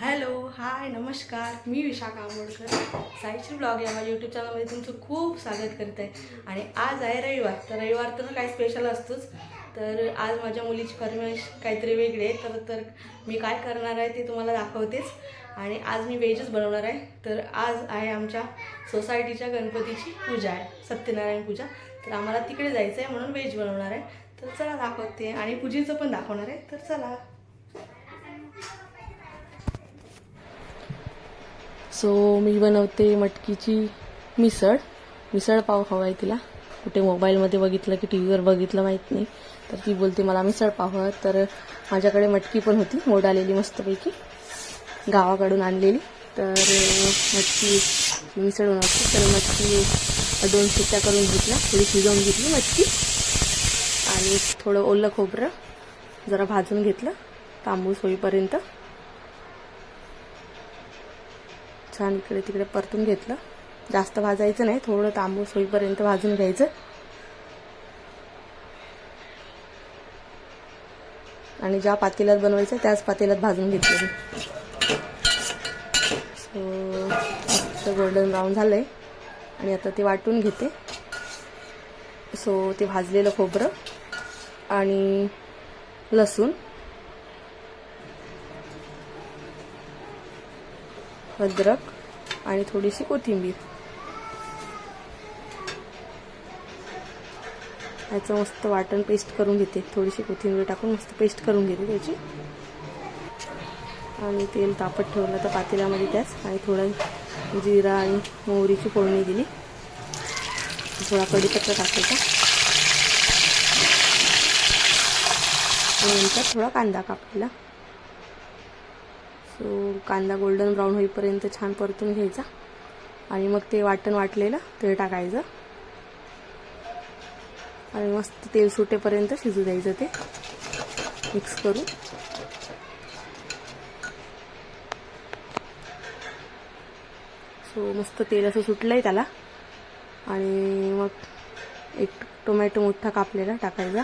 Hello hi नमस्कार. मी Vishakha Ambedkar. Saishree blog या माझ्या यूट्यूब चॅनलमध्ये तुमचं खूप स्वागत करत. आहे आणि आज आहे रविवार. तर रविवार तर काय स्पेशल असतोच. तर आज माझ्या मुलीची फरमाईश काहीतरी वेगळी आहे. तर तर मी काय करणार आहे ते तुम्हाला दाखवतेच. आणि आज मी व्हेजच बनवणार आहे. तर आज आहे आमच्या सोसायटीच्या गणपतीची पूजा आहे. सत्यनारायण पूजा. तर आम्हाला तिकडे जायचं आहे म्हणून व्हेज बनवणार आहे. तर चला दाखवते. आणि पूजेचं पण दाखवणार आहे. तर चला. सो मी बनवते मटकीची मिसळ. मिसळ पाव हवा आहे तिला. कुठे मोबाईलमध्ये बघितलं की टी व्हीवर बघितलं माहीत नाही. तर ती बोलते मला मिसळ पाव हवं. तर माझ्याकडे मटकी पण होती मोड आलेली मस्तपैकी. गावाकडून आणलेली. तर मटकी मिसळ बनवते. तर मटकी दोन शिट्ट्या करून घेतल्या. थोडी शिजवून घेतली मटकी. आणि थोडं ओलं खोबरं जरा भाजून घेतलं. तांबूस होईपर्यंत. छान इकडे तिकडे परतून घेतलं. जास्त भाजायचं नाही थोडं तांबूस होईपर्यंत भाजून घ्यायचं. आणि ज्या पातेल्यात बनवायचं त्याच पातेल्यात भाजून घेतलं मी. सो मस्त गोल्डन ब्राऊन झालंय. आणि आता ते वाटून घेते. सो ते भाजलेलं खोबरं आणि लसूण. अद्रक आणि थोडीशी कोथिंबीर. याचं मस्त वाटण पेस्ट करून घेते. थोडीशी कोथिंबीर टाकून मस्त पेस्ट करून घेते त्याची. आणि तेल तापत ठेवलं तर पातेल्यामध्ये त्याच. आणि थोडं जिरा आणि मोहरीची फोडणी दिली. थोडा कढीपत्ता टाकायचा. आणि नंतर थोडा कांदा कापलेला. सो कांदा गोल्डन ब्राऊन होईपर्यंत छान परतून घ्यायचा. आणि मग ते वाटण वाटलेलं ते टाकायचं. आणि मस्त तेल सुटेपर्यंत शिजू द्यायचं ते. मिक्स करून. सो मस्त तेल असं सुटलं आहे त्याला. आणि मग एक टोमॅटो मोठा कापलेला टाकायचा.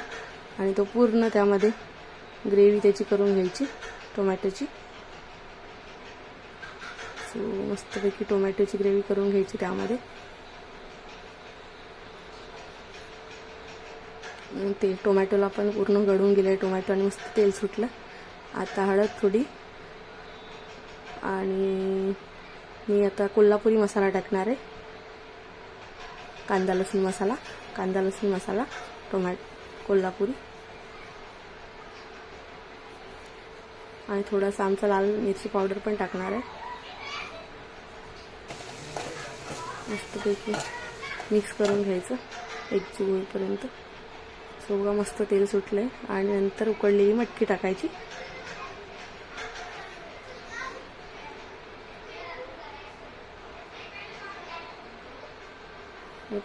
आणि तो पूर्ण त्यामध्ये ग्रेव्ही त्याची करून घ्यायची टोमॅटोची मस्तपैकी टोमॅटोची ग्रेव्ही करून घ्यायची त्यामध्ये. ते टोमॅटोला पण पूर्ण गळून गेलं टोमॅटो आणि मस्त तेल सुटलं. आता हळद थोडी. आणि मी आता कोल्हापुरी मसाला टाकणार आहे. कांदा लसूण मसाला. कांदा लसूण मसाला टोमॅटो कोल्हापुरी. आणि थोडासा आमचा लाल मिरची पावडर पण टाकणार आहे. मस्तपैकी मिक्स करून घ्यायचं एक चुळपर्यंत सगळं मस्त तेल सुटलं आहे आणि नंतर उकडलेली मटकी टाकायची.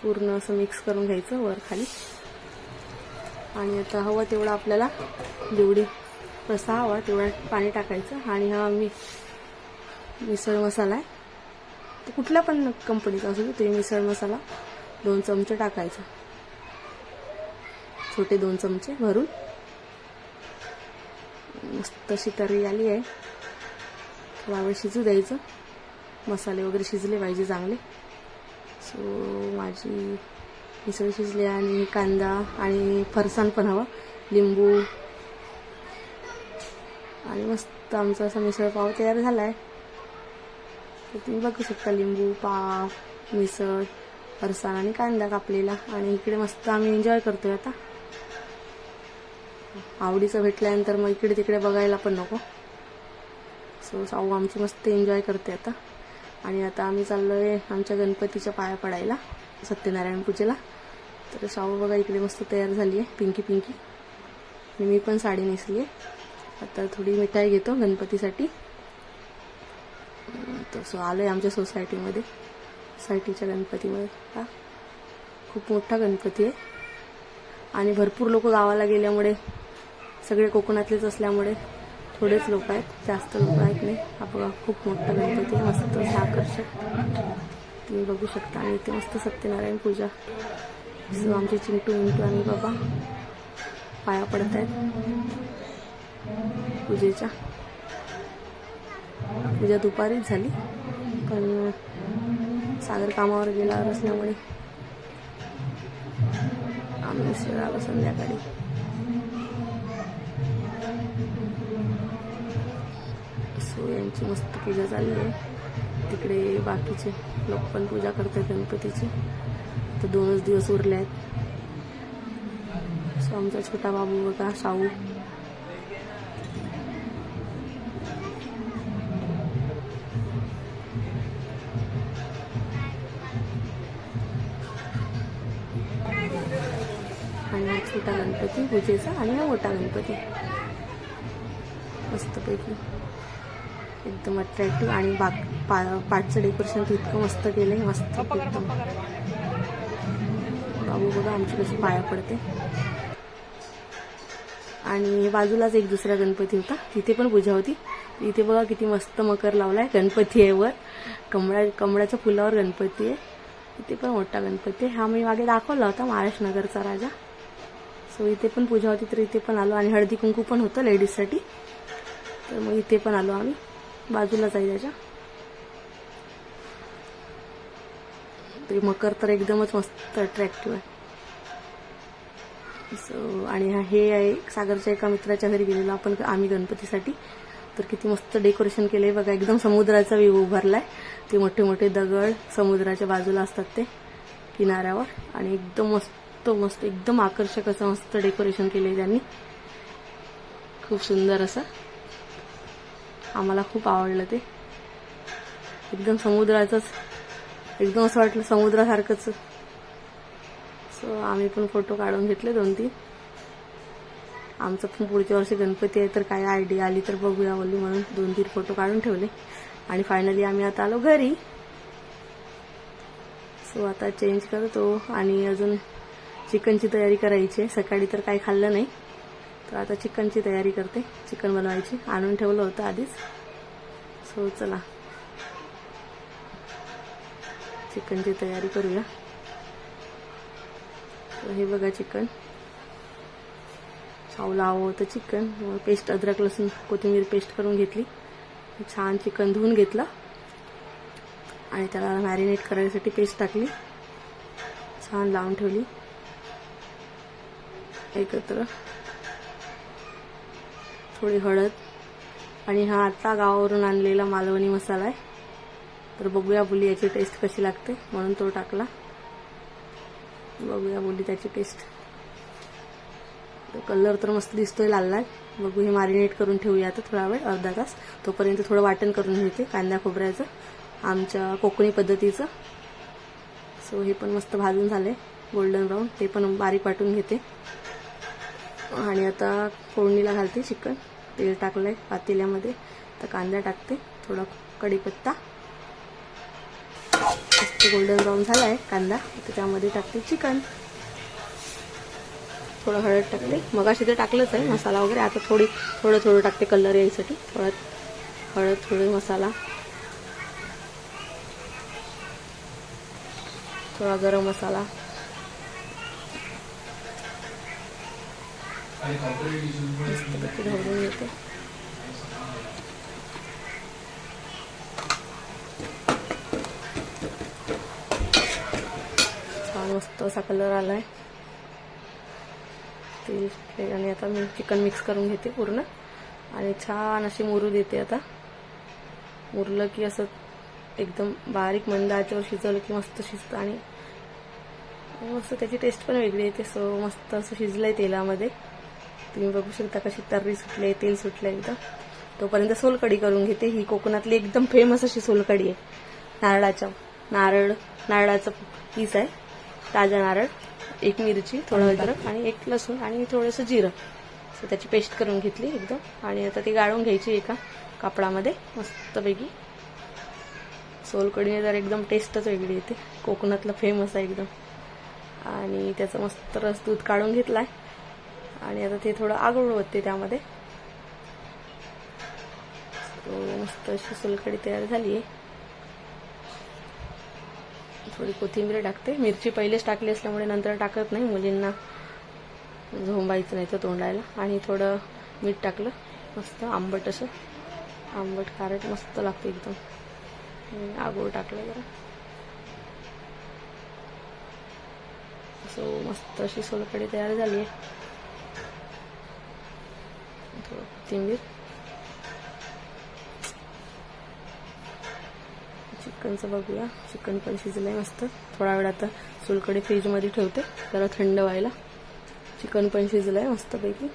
पूर्ण असं मिक्स करून घ्यायचं वर खाली. आणि आता हवं तेवढं आपल्याला जेवढी रसा हवा तेवढा पाणी टाकायचं. आणि हा मी मिसळ मसाला आहे. कुठल्या पण कंपनीचा असू दे ते मिसळ मसाला दोन चमचे टाकायचा. छोटे दोन चमचे भरून. मस्त अशी आली आहे. थोडा वेळ शिजू द्यायचं. मसाले वगैरे शिजले पाहिजे चांगले. सो माझी मिसळ शिजली आणि कांदा आणि फरसाण पण हवा. लिंबू. आणि मस्त आमचा असा मिसळ पाव तयार झाला आहे तर तुम्ही बघू शकता लिंबू पाव मिसळ फरसाण आणि कांदा कापलेला. आणि इकडे मस्त आम्ही एन्जॉय करतोय आता. आवडीचं भेटल्यानंतर मग इकडे तिकडे बघायला पण नको. सो साऊ आमची मस्त एन्जॉय करते आता. आणि आता आम्ही चाललोय आमच्या गणपतीच्या पाया पडायला सत्यनारायण पूजेला. तर शाहू बघा इकडे मस्त तयार झाली आहे पिंकी पिंकी. आणि मी पण साडी नेसली आहे आता थोडी मिठाई घेतो गणपतीसाठी. सो आलो आहे आमच्या सोसायटीमध्ये सोसायटीच्या गणपतीमध्ये. हा. खूप मोठा गणपती आहे. आणि भरपूर लोक गावाला गेल्यामुळे सगळे कोकणातलेच असल्यामुळे थोडेच लोक आहेत जास्त लोक आहेत नाही. हा बघा खूप मोठा गणपती आहे. मस्त असं आकर्षक तुम्ही बघू शकता. आणि इथे मस्त सत्यनारायण पूजा. सो आमचे चिंटू मिंटू आणि बाबा पाया पडत आहेत. पूजेच्या. पूजा दुपारीच झाली. पण सागर कामावर गेल्यावर असल्यामुळे आम्ही उशीर आलो संध्याकाळी. सो यांची मस्त पूजा चालली आहे. तिकडे बाकीचे लोक पण पूजा करतात गणपतीची. तर दोनच दिवस उरले आहेत. सो आमचा छोटा बाबू बघा शाहू. गणपती पूजेचा आणि हा मोठा गणपती. मस्तपैकी. एकदम अट्रॅक्टिव्ह आणि बाग पा पाठचं डेकोरेशन तर इतकं मस्त केलं आहे मस्त एकदम. बाबू बघा आमची कशी पाया पडते. आणि बाजूलाच एक दुसरा गणपती होता तिथे पण पूजा होती. इथे बघा किती मस्त मकर लावलाय गणपती आहे वर. कमळा कमळाच्या फुलावर गणपती आहे. इथे पण मोठा गणपती आहे. हा मी मागे दाखवला होता महाराष्ट्र नगरचा राजा. सो इथे पण पूजा होती तर इथे पण आलो. आणि हळदी कुंकू पण होतं लेडीजसाठी. तर मग इथे पण आलो आम्ही. बाजूलाच आहे त्याच्या ते मकर तर एकदमच मस्त अट्रॅक्टिव्ह आहे. सो आणि हा हे आहे सागरच्या एका मित्राच्या घरी गेलेलो आपण आम्ही गणपतीसाठी. तर किती मस्त डेकोरेशन केलंय बघा. एकदम समुद्राचा व्ह्यू उभारलाय. ते मोठे मोठे दगड समुद्राच्या बाजूला असतात ते किनाऱ्यावर. आणि एकदम मस्त मस्त एकदम आकर्षक असं मस्त डेकोरेशन केलंय त्यांनी. खूप सुंदर असं. आम्हाला खूप आवडलं ते. एकदम समुद्राचंच एकदम असं वाटलं समुद्रासारखंच. सो आम्ही पण फोटो काढून घेतले दोन तीन आमचं पण पुढच्या वर्षी गणपती आहे तर काय आयडिया आली तर बघूया बोलली म्हणून दोन तीन फोटो काढून ठेवले. आणि फायनली आम्ही आता आलो घरी. सो आता चेंज करतो आणि अजून चिकनची तयारी करायची आहे. सकाळी तर काही खाल्लं नाही. तर आता चिकनची तयारी करते. चिकन बनवायची. आणून ठेवलं होतं आधीच. सो चला. चिकनची तयारी करूया. तर हे बघा चिकन. शावला हवं होतं चिकन. मग पेस्ट अद्रक लसूण कोथिंबीर पेस्ट करून घेतली. छान चिकन धुवून घेतलं. आणि त्याला मॅरिनेट करायसाठी पेस्ट टाकली. छान लावून ठेवली. एकत्र. थोडी हळद. आणि हा आता गावावरून आणलेला मालवणी मसाला आहे. तर बघूया बोली याची टेस्ट कशी लागते. म्हणून तो टाकला. बघूया बोली त्याची टेस्ट कलर तर मस्त दिसतोय लाल लाल बघू हे मॅरिनेट करून ठेवूया आता थोडा वेळ अर्धा तास. तोपर्यंत थोडं वाटण करून घेते कांदा खोबऱ्याचं आमच्या कोकणी पद्धतीचं. सो हे पण मस्त भाजून झाले गोल्डन ब्राऊन ते पण बारीक वाटून घेते. आणि आता फोडणीला घालते चिकन. तेल टाकलंय पातेल्यामध्ये. तर कांदा टाकते. थोडा कढीपत्ता. गोल्डन ब्राऊन झाला आहे कांदा. तर त्यामध्ये टाकते चिकन. थोडं हळद टाकते. मग अशी ते टाकलंच आहे मसाला वगैरे. आता थोडी थोडं थोडं टाकते कलर यायसाठी. थोडं हळद थोडे मसाला. थोडा गरम मसाला. मस्तपैकी ढवळून छान मस्त असा कलर आलाय. तेल ते आणि आता मी चिकन मिक्स करून घेते पूर्ण. आणि छान अशी मुरू देते आता. मुरलं की असं एकदम बारीक मंद आचेवर शिजवलं की मस्त शिजतं आणि मस्त त्याची टेस्ट पण वेगळी येते. सो मस्त असं शिजलंय तेलामध्ये. तुम्ही बघू शकता कशी तर्री सुटले तेल सुटले एकदम तोपर्यंत सोलकढी करून घेते. ही कोकणातली एकदम फेमस अशी सोलकढी आहे. नारळाच्या. नारळ नारळाचं पीस आहे. ताजा नारळ एक मिरची थोडं अद्रक आणि एक लसूण आणि थोडंसं जिरं. सो त्याची पेस्ट करून घेतली एकदम. आणि आता ती गाळून घ्यायची एका कापडामध्ये मस्तपैकी. सोलकडीने तर एकदम टेस्टच वेगळी येते. कोकणातलं फेमस आहे एकदम. आणि त्याचं मस्त रस दूध काढून घेतला आहे आणि आता ते थोडं आगळून होते त्यामध्ये. मस्त अशी सोलकडी तयार झाली आहे. थोडी कोथिंबीर टाकते. मिरची पहिलेच टाकली असल्यामुळे नंतर टाकत नाही मुलींना. झोंबायचं नाही तर तोंडायला. आणि थोडं मीठ टाकलं. मस्त आंबट असं. आंबट खारट मस्त लागतं एकदम. आगोळ टाकलं जरा. सो मस्त अशी सोलकडी तयार झाली आहे थोडं कोथिंबीर चिकनचं बघूया. चिकन पण शिजलंय मस्त. थोडा वेळ आता चुलकडे फ्रीजमध्ये ठेवते. जरा थंड व्हायला. चिकन पण शिजलंय मस्तपैकी.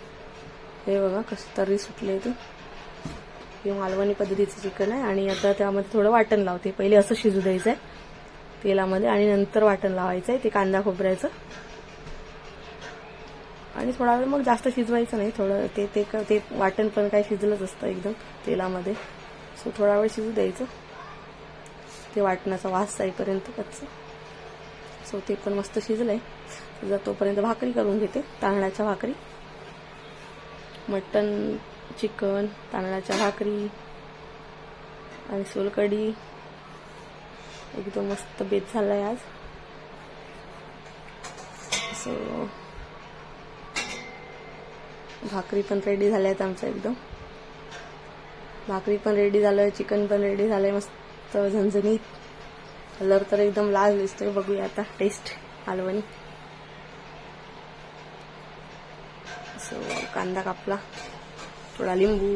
हे बघा कसं तरी सुटले ते. हे मालवणी पद्धतीचं चिकन आहे आणि आता त्यामध्ये थोडं वाटण लावते. पहिले असं शिजू द्यायचं आहे तेलामध्ये आणि नंतर वाटण लावायचं आहे ते कांदा खोबऱ्याचं. आणि थोडा वेळ मग जास्त शिजवायचं नाही थोडं ते ते क- ते वाटण पण काय शिजलंच असतं एकदम तेलामध्ये. सो थोडा वेळ शिजू द्यायचं. ते वाटणाचा वास जाईपर्यंत कच्चं सो ते पण मस्त शिजलंय. जर तोपर्यंत भाकरी करून घेते तांदळाच्या भाकरी. मटन चिकन तांदळाच्या भाकरी. आणि सोलकढी. एकदम मस्त बेत झालाय आज. सो भाकरी पण रेडी झाल्या आहेत आमच्या एकदम. भाकरी पण रेडी झालंय चिकन पण रेडी झालंय मस्त झणझणीत. कलर तर एकदम लाल दिसतोय बघूया आता टेस्ट मालवणी सो कांदा कापला थोडा लिंबू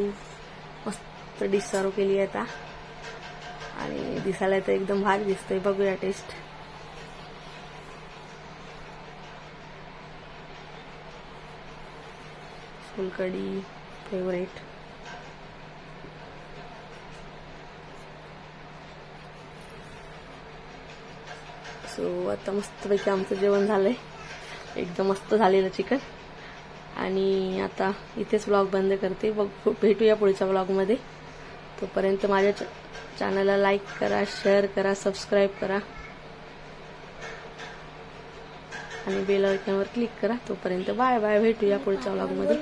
मस्त डिश सर्व केली आहे आता. आणि दिसायला तर एकदम भारी दिसतंय बघूया टेस्ट फुलकडी फेवरेट सो आता मस्तपैकी आमचं जेवण झालंय. एकदम मस्त झालेलं चिकन. आणि आता इथेच ब्लॉग बंद करते. बघ भेटूया पुढच्या ब्लॉगमध्ये तोपर्यंत माझ्या चॅनलला लाईक करा शेअर करा सबस्क्राईब करा. आणि बेल आयकॉनवर क्लिक करा. तोपर्यंत बाय बाय भेटूया पुढच्या ब्लॉगमध्ये